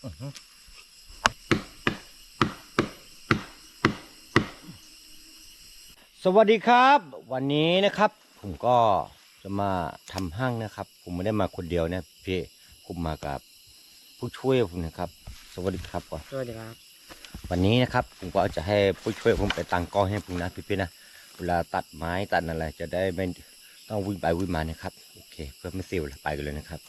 สวัสดีครับ วันนี้นะครับ ผมก็จะมาทำห้างนะครับ ผมไม่ได้มาคนเดียวนะพี่ผมมากับผู้ช่วยผมนะครับ สวัสดีครับก่อนสวัสดีครับ วันนี้นะครับ ผมก็จะให้ผู้ช่วยผมไปตั้งกล้องให้ผมนะพี่ๆนะเวลาตัดไม้ตัดอะไรจะได้ไม่ต้องวิ่งไปวิ่งมานะครับโอเค เพื่อไม่เสียเวลาไปกันเลยนะครับ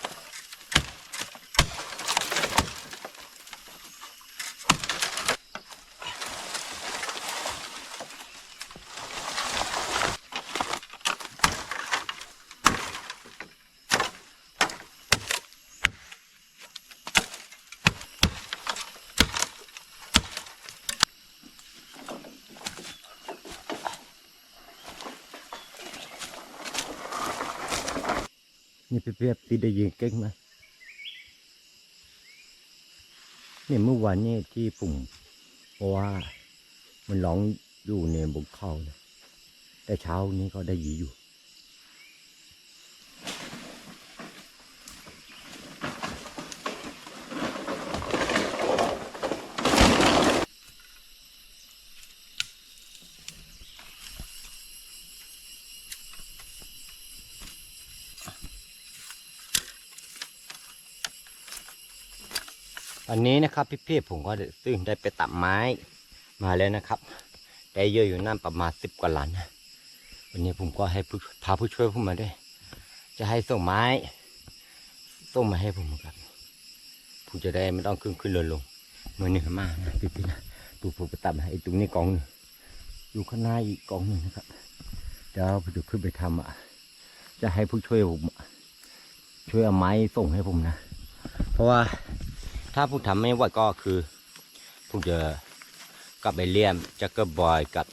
เพียบพี่ได้ยิงเก่งไหมเนี่ยเมื่อวานนี่ที่ปุ่มเพราะว่ามันร้องอยู่ในบนเขานะแต่เช้านี้ก็ได้ยินอยู่ วั นะครับพี่ๆผมก็ซึ่งได้ไปตัดไม้มาแล้วนะครับ ได้เยอะอยู่นั่นประมาณสิบกว่าหลันวันนี้ผมก็ให้ผู้พาผู้ช่วยผมมาด้วย จะให้ส่งไม้ส่งมาให้ผมครับผมจะได้ไม่ต้องขึ้นขึ้นลงลงเมื่อเหนื่อมากนะพี่ๆนะดูผมไปตัดมาไอ้ตรงนี้กองหนึงอยู่ข้างหน้าอีกกองหนึ่งนะครับเดี๋ยวผมจะขึ้นไปทำอะจะให้ผู้ช่วยผมช่วยเอาไม้ส่งให้ผมนะ เพราะว่า ถ้าผมทำไม่ไหวก็คือผมจะกลับไปเลี่ยมแจ็คเกอร์บอยกับ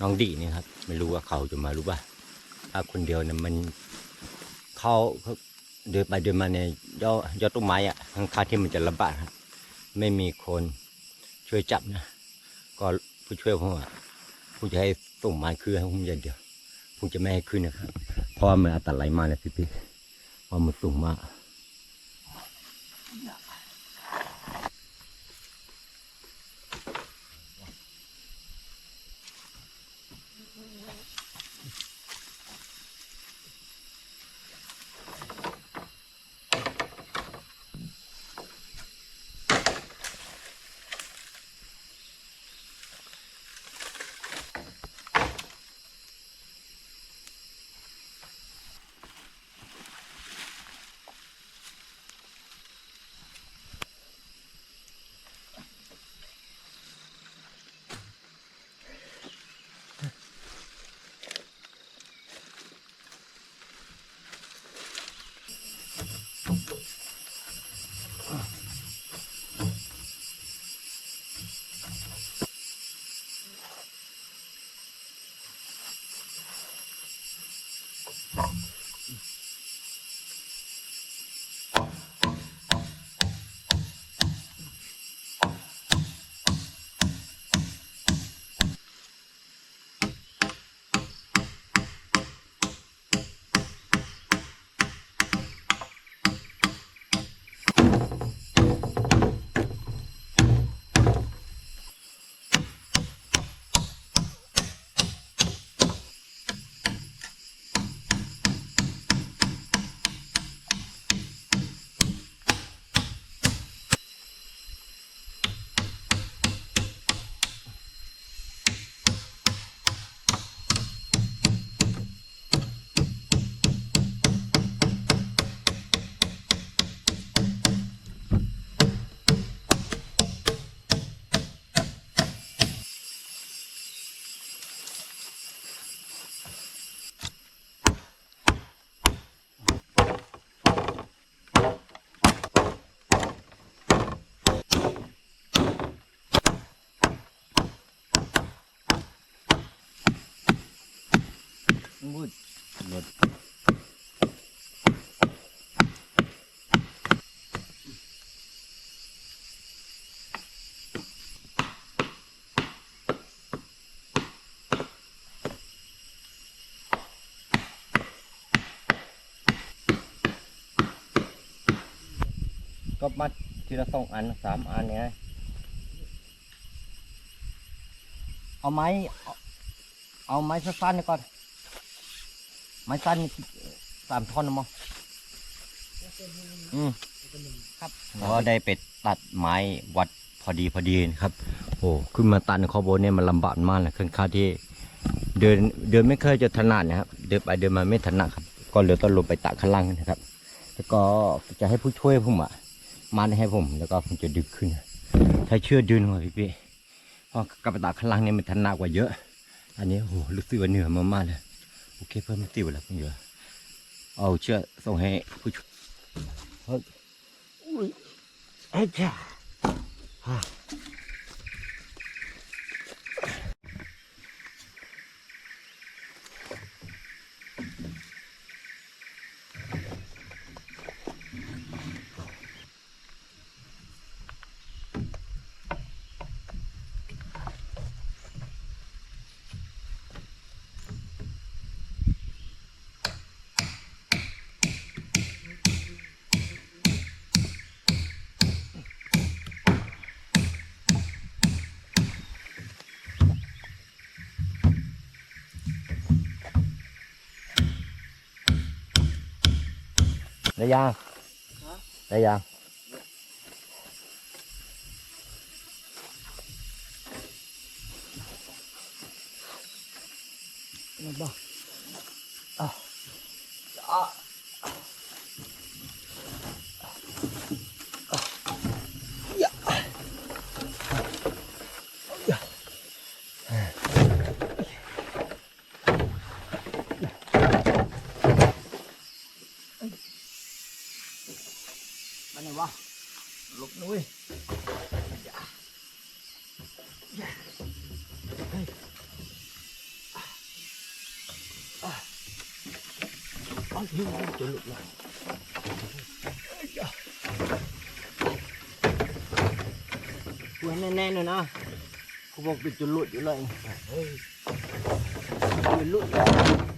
น้องดีนี่ครับ ไม่รู้ว่าเขาจะมารู้ป่ะถ้าคนเดียวเนี่ยมันเขาเขาเดินไปเดินมาเนี่ยยอดยอดต้นไม้อะข้างๆที่มันจะลำบากครับไม่มีคนช่วยจับนะ ก็ผู้ช่วยผมอะผมจะให้ส่งไม้คืนให้ผมอย่างเดียวผมจะไม่ให้ขึ้นนะครับเพราะว่ามันอันตรายมากเลยพี่ๆเพราะมันสูงมาก มืดหมดก็มัดทีละสองอันสามอันเนี่ยเอาไม้ เอาเอาไม้สั้นๆนี่ก่อน ไม้สั้นนี่สามท่อนนะมั้งอืมครับแล้วก็ได้ไปตัดไม้วัดพอดีพอดีนะครับโอ้ขึ้นมาตันข้อบนเนี่ยมันลำบากมากเลยค่อนข้างที่ เดินเดินไม่เคยจะถนัดนะครับ เดินไปเดินมาไม่ถนัดครับ ก็เลยต้องลงไปตักข้างล่างนะครับ แล้วก็จะให้ผู้ช่วยผมอะมาให้ผม แล้วก็ผมจะดึงขึ้นใช้เชือกดึงหัวพี่พี่เพราะกับไปตักข้างล่างเนี่ยมันถนัดกว่าเยอะ อันนี้โอ้โหรู้สึกว่าเหนื่อยมากๆเลย โอเคเพิ่มติวแล้วผมเยอะเอาเชือกส่งให้ผู้ช่วยเฮ้ยอ้ยไอ้จ้าฮ่า ได้ยังได้ยัง ไม่บอก มาไหนวะลุกนุ้ย เอาหิ้วจะหลุดเลยควรแน่ๆเลยนะกูบอกปิดจะหลุดอยู่เลยเฮ้ยจะหลุดเลย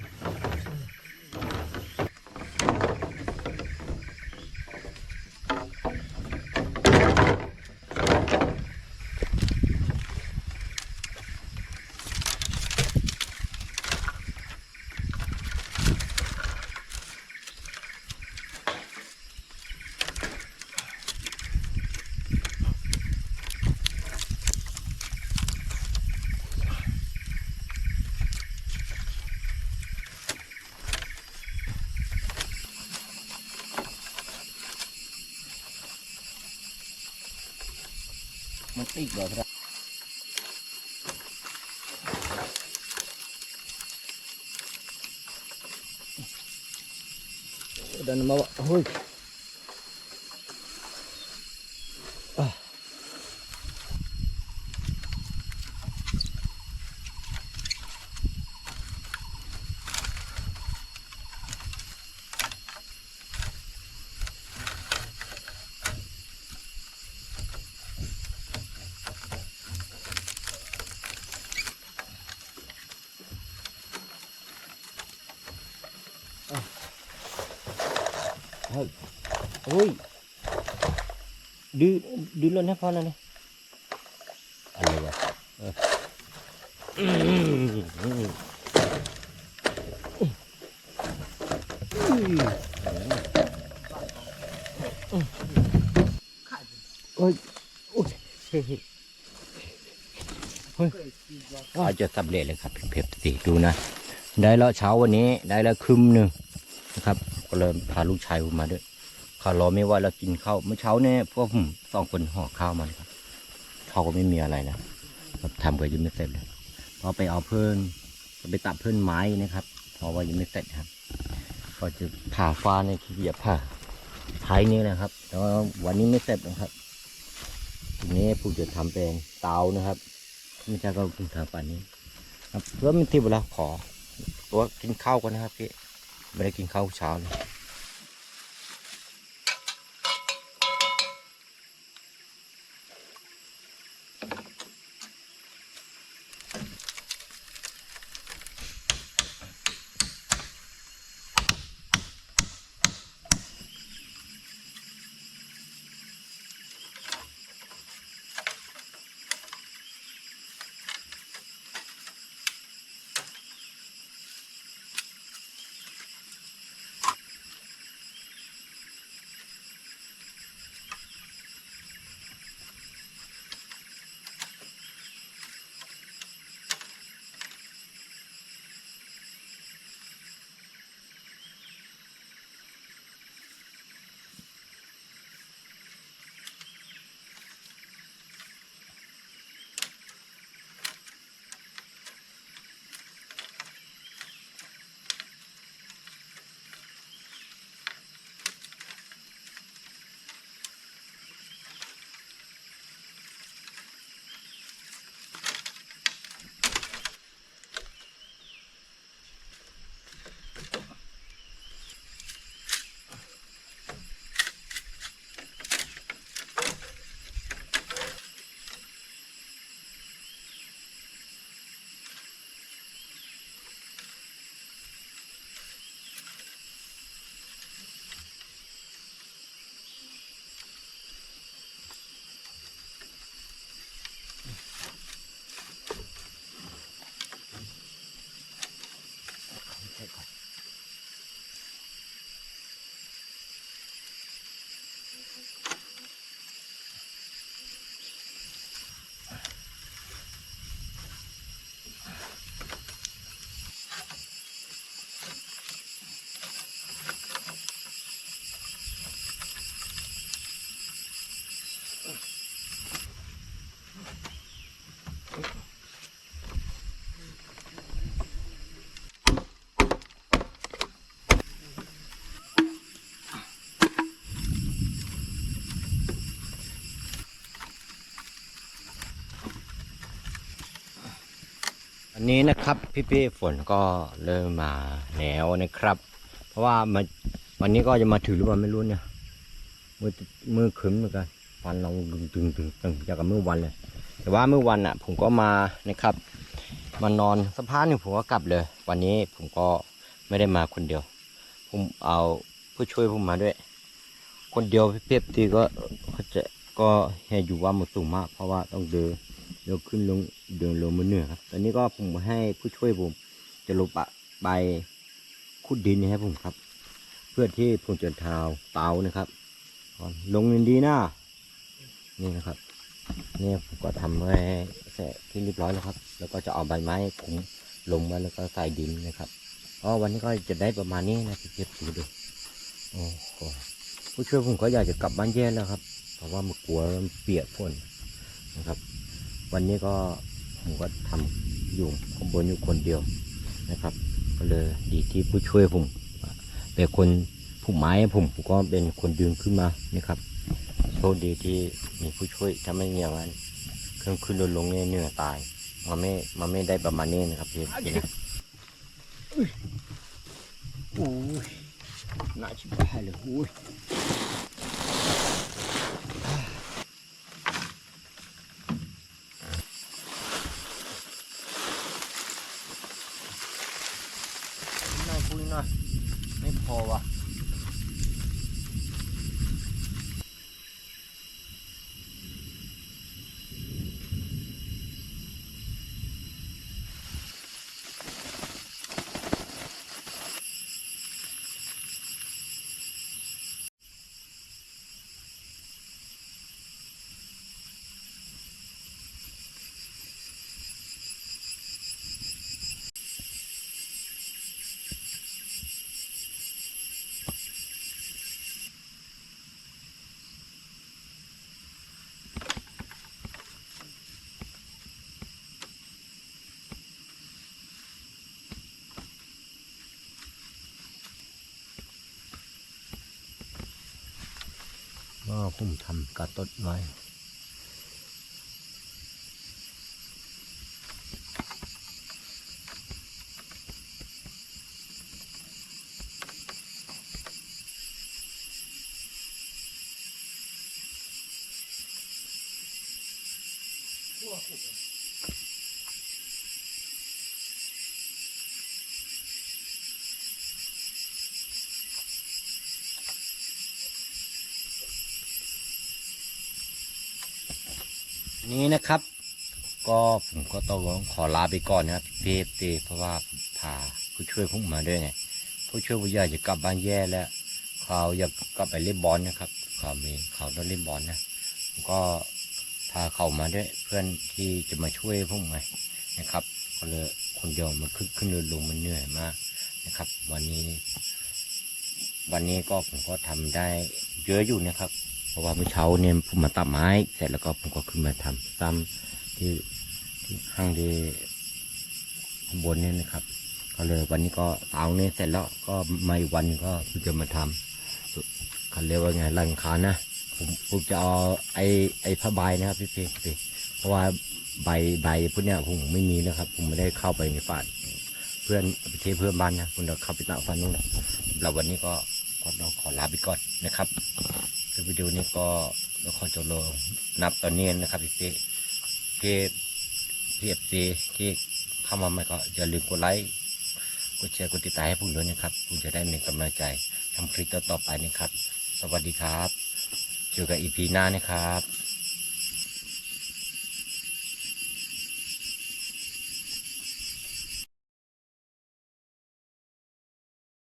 มันติดเหรอครับเดินมาว่าเฮ้ยอะเฮ้ย เฮ้ยดื้อดื้อแล้วนะพอแล้วนะอะไรวะอืออือเฮ้ยโอ้ยเฮ้ยเฮ้ยอาจจะสำเร็จเลยครับเพียบๆสิดูนะ ได้แล้วเช้าวันนี้ได้แล้วครึ่มหนึ่งนะครับ ก็เลยพาลูกชายผมมาด้วย ขารอไม่ไหว่าเรากินข้าวเมื่อเช้าเนี่ยพวกผมสองคนห่อข้าวมันครับเขาก็ไม่มีอะไรนะครับทำก็ยังไม่เสร็จเลยพอไปเอาเพื่อนไปตัดเพื่อนไม้นะครับเพราะว่ายังไม่เสร็จครับก็จะผ่าฟ้าในขี้เกียจผ่าท้ายนี้นะครับแต่ว่าวันนี้ไม่เสร็จนะครับทีนี้ผมจะทำเป็นเตานะครับไม่ใช่ก็เพิ่งทำป่านนี้ครับเพื่อมันที่เวลาขอ ตัวกินข้าวกันนะครับพี่ไม่ได้กินข้าวเช้าเลย นี้นะครับพี่ๆฝนก็เริ่มมาแล้วนะครับ เพราะว่ามันวันนี้ก็จะมาถือหรือเปล่าไม่รู้เนี่ยมือมือขึ้นเหมือนกันฟันเราตึงตึงตึงตึงจากกับเมื่อวันเลย แต่ว่าเมื่อวันอะ ผมก็มานะครับมานอนสักพักหนึ่งผมก็กลับเลย วันนี้ผมก็ไม่ได้มาคนเดียว ผมเอาผู้ช่วยผมมาด้วย คนเดียวพี่เพียบตีก็จะก็แหอยู่ว่ามันสูงมาก เพราะว่าต้องเดิน เดินขึ้นลงเดินลงมันเหนือครับ ตอนนี้ก็ผมให้ผู้ช่วยผมจะลงปะใบขุดดินให้ผมครับ เพื่อที่ผมจะเท้าเตานะครับก่อนลงดินดีนะนี่นะครับนี่ผมก็ทำไว้เสร็จที่เรียบร้อยแล้วครับ แล้วก็จะเอาใบไม้ผมลงมาแล้วก็ใส่ดินนะครับอ๋อวันนี้ก็จะได้ประมาณนี้นะพี่เพียบดูดูโอ้โหผู้ช่วยผมก็อยากจะกลับบ้านแย่แล้วครับ เพราะว่ามันกลัวมันเปียกฝนนะครับ วันนี้ก็ผมก็ทำอยู่ข้างบนอยู่คนเดียวนะครับ ก็เลยดีที่ผู้ช่วยผมเป็นคนผู้ไม้ให้ผมผมก็เป็นคนดึงขึ้นมานะครับโชคดีที่มีผู้ช่วยถ้าไม่มีอย่างนั้นเครื่องขึ้นลงลงเนี่ยเหนื่อยตายมันไม่มันไม่ได้ประมาณนี้นะครับพี่โอ้ยน่าชิบหายเลยโอ้ย ก็ผมทำกระต้นไว้ นี้นะครับ ก็ผมก็ต้องขอลาไปก่อนนะครับพี่เอฟซีเพราะว่าผมพาผู้ช่วยผมมาด้วยไงผู้ช่วยผู้ใหญ่จะกลับบ้านแย่แล้วเขาอยากกลับไปเล่นบอลนะครับเขามีเขาต้องเล่นบอลนะผมก็พาเขามาด้วยเพื่อนที่จะมาช่วยผมไงนะครับก็เลยคนเดียวมันขึ้นขึ้นลงลงมันเหนื่อยมากนะครับ วันนี้ วันนี้ก็ผมก็ทำได้เยอะอยู่นะครับ ราะว่าเมื่อเช้าเนี่ยผมมาตัดไม้เสร็จแล้วก็ผมก็ขึ้นมาทำซ้ำที่ที่ห้างดีข้างบนเนี่ยนะครับ ก็เลยวันนี้ก็เตาเนี่ยเสร็จแล้วก็ไมาอีกวันก็จะมาทำเขาเรียกว่าไงลังคานะผมผมจะเอาไอ้ไอ้ผ้าใบนะครับพี่พี่พี่เพราะว่าใบใบพวกเนี้ยผมไม่มีนะครับ ผมไม่ได้เข้าไปในป่าเพื่อนประเทศเพื่อนบ้านนะผมจะเข้าไปตามฟันนู่นแหละแล้ววันนี้ก็ก็ต้อขอลาไปก่อนนะครับ คือวิดีโอนี้ก็เราขอจบลงนับตอนนี้นะครับพี่พี่พี่พี่เอฟซีที่เข้ามาใหม่ก็อย่าลืมกดไลค์กดแชร์กดติดตามให้ผมด้วยนะครับผมจะได้มีกำลังใจทำคลิปต่อๆไปนะครับ สวัสดีครับ เจอกันอีพีหน้านะครับ